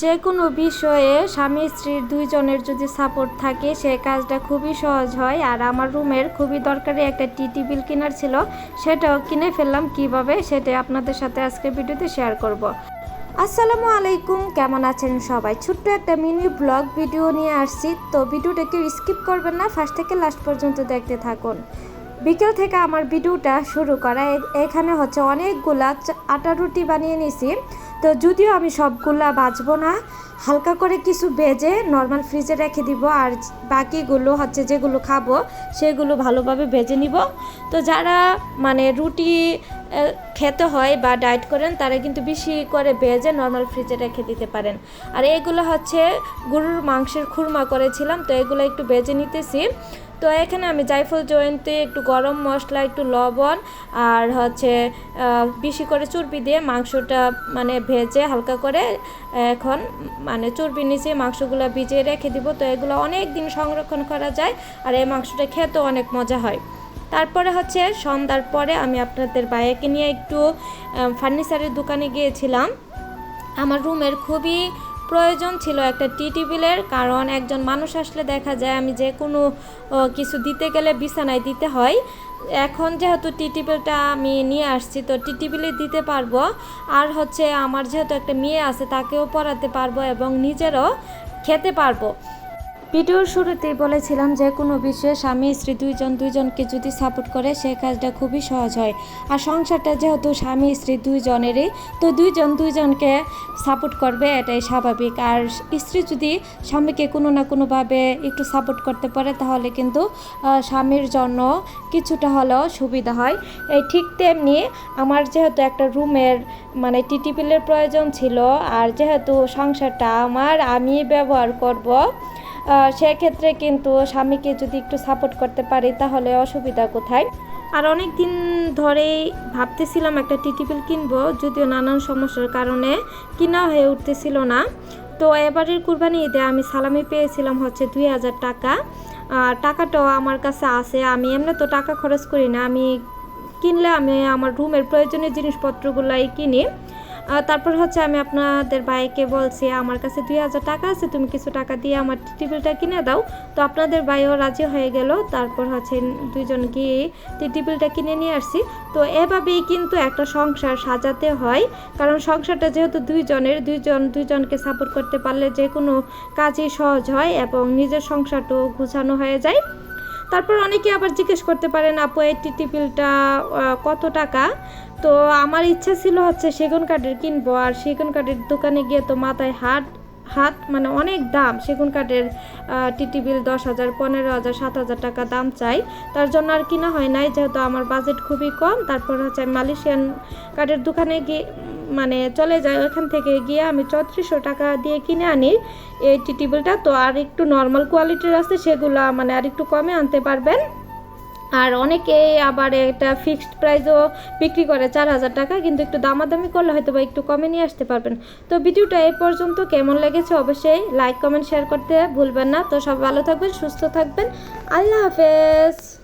যে কোনো বিষয়ে স্বামী স্ত্রীর দুইজনের যদি সাপোর্ট থাকে, সে কাজটা খুবই সহজ হয়। আর আমার রুমের খুবই দরকারি একটা টি টেবিল কেনার ছিল, সেটাও কিনে ফেললাম। কীভাবে? সেটা আপনাদের সাথে আজকে ভিডিওতে শেয়ার করব। আসসালামু আলাইকুম, কেমন আছেন সবাই? ছোট্ট একটা মিনি ব্লগ ভিডিও নিয়ে আসছি। তো ভিডিওটা কেউ স্কিপ করবেন না ফার্স্ট থেকে লাস্ট পর্যন্ত দেখতে থাকুন। বিকেল থেকে আমার ভিডিওটা শুরু করা এখানে হচ্ছে অনেকগুলা আটা রুটি বানিয়ে নিছি। তো যদিও আমি সবগুলা বাজবো না, হালকা করে কিছু বেজে নর্মাল ফ্রিজে রেখে দিব আর বাকিগুলো হচ্ছে যেগুলো খাব সেগুলো ভালোভাবে ভেজে নিব। তো যারা মানে রুটি খেতে হয় বা ডায়েট করেন তারা কিন্তু বেশি করে ভেজে নর্মাল ফ্রিজে রেখে দিতে পারেন। আর এগুলো হচ্ছে গরুর মাংসের খুরমা করেছিলাম, তো এগুলো একটু ভেজে নিতেছি। তো এখানে আমি জায়ফল জয়ন্তী, একটু গরম মশলা, একটু লবণ আর হচ্ছে বেশি করে চর্বি দিয়ে মাংসটা মানে ভেজে হালকা করে এখন মানে চর্বি নিচে মাংসগুলো ভিজিয়ে রেখে দিব। তো এগুলো অনেক দিন সংরক্ষণ করা যায় আর এই মাংসটা খেতেও অনেক মজা হয়। তারপরে হচ্ছে সন্ধ্যার পরে আমি আপনাদের বাইকে নিয়ে একটু ফার্নিচারের দোকানে গিয়েছিলাম। আমার রুমের খুবই প্রয়োজন ছিল একটা টি টেবিলের কারণ একজন মানুষ আসলে দেখা যায় আমি যে কোনো কিছু দিতে গেলে বিছানায় দিতে হয়। এখন যেহেতু টি টেবিলটা আমি নিয়ে আসছি, তো টি টেবিলে দিতে পারব। আর হচ্ছে আমার যেহেতু একটা মেয়ে আছে, তাকেও পড়াতে পারব এবং নিজেরও খেতে পারব। ভিডিওর শুরুতেই বলেছিলাম যে, কোনো বিষয়ে স্বামী, স্ত্রী দুইজন, দুইজনকে যদি সাপোর্ট করে সেই কাজটা খুবই সহজ হয়। আর সংসারটা যেহেতু স্বামী, স্ত্রী দুইজনেরই, তো দুইজন দুইজনকে সাপোর্ট করবে, এটাই স্বাভাবিক। আর স্ত্রী যদি স্বামীকে কোনো না কোনোভাবে একটু সাপোর্ট করতে পারে, তাহলে কিন্তু স্বামীর জন্য কিছুটা হলেও সুবিধা হয়। এই ঠিক তেমনি আমার যেহেতু একটা রুমের মানে টি টেবিলের প্রয়োজন ছিল, আর যেহেতু সংসারটা আমার, আমি ব্যবহার করব সেক্ষেত্রে কিন্তু স্বামীকে যদি একটু সাপোর্ট করতে পারি, তাহলে অসুবিধা কোথায়? আর অনেক দিন ধরেই ভাবতেছিলাম একটা টি টেবিল কিনবো, যদিও নানান সমস্যার কারণে কিনা হয়ে উঠতেছিল না। তো এবারের কুরবানি ঈদে আমি সালামি পেয়েছিলাম হচ্ছে দুই হাজার টাকা। আর টাকাটাও আমার কাছে আছে, আমি এমনি তো টাকা খরচ করি না, আমি কিনলে আমি আমার রুমের প্রয়োজনীয় জিনিসপত্রগুলাই কিনি। তারপর হচ্ছে আমি আপনাদের ভাইকে বলছি আমার কাছে দুই হাজার টাকা আছে তুমি কিছু টাকা দিয়ে আমার টি টেবিলটা কিনে দাও। তো আপনাদের ভাইও রাজি হয়ে গেল। তারপর হচ্ছে দুইজন গিয়ে টি টেবিলটা কিনে নিয়ে আসছি। তো এভাবেই কিন্তু একটা সংসার সাজাতে হয়। কারণ সংসারটা যেহেতু দুইজনের দুইজন দুইজনকে সাপোর্ট করতে পারলে যে কোনো কাজই সহজ হয় এবং নিজের সংসারটাও গুছানো হয়ে যায়। তারপর অনেকে আবার জিজ্ঞেস করতে পারেন আপু এই টি টেবিলটা আহ, কত টাকা? তো আমার ইচ্ছা ছিল হচ্ছে সেগুন কাঠের কিনবো, আর সেগুন কাঠের দোকানে গিয়ে তো মাথায় হাত হাত মানে অনেক দাম। সেগুন কাঠের টি বিল দশ হাজার, পনেরো হাজার, সাত হাজার টাকা দাম চাই। তার জন্য আর কিনা হয় নাই, যেহেতু আমার বাজেট খুবই কম। তারপর হচ্ছে মালয়েশিয়ান কাঠের দোকানে গিয়ে মানে চলে যাই। ওখান থেকে গিয়ে আমি চৌত্রিশশো টাকা দিয়ে কিনে আনি এই টি বিলটা। তো আর একটু নর্মাল কোয়ালিটির আছে, সেগুলো মানে আর একটু কমে আনতে পারবেন। আর অনেকে আবার এটা ফিক্সড প্রাইসও বিক্রি করে চার হাজার টাকা, কিন্তু একটু দামাদামি করলে হয়তো বা একটু কমে নিয়ে আসতে পারবেন। তো ভিডিওটা এ পর্যন্ত কেমন লেগেছে অবশ্যই লাইক কমেন্ট শেয়ার করতে ভুলবেন না। তো সব ভালো থাকবেন, সুস্থ থাকবেন। আল্লাহ হাফেজ।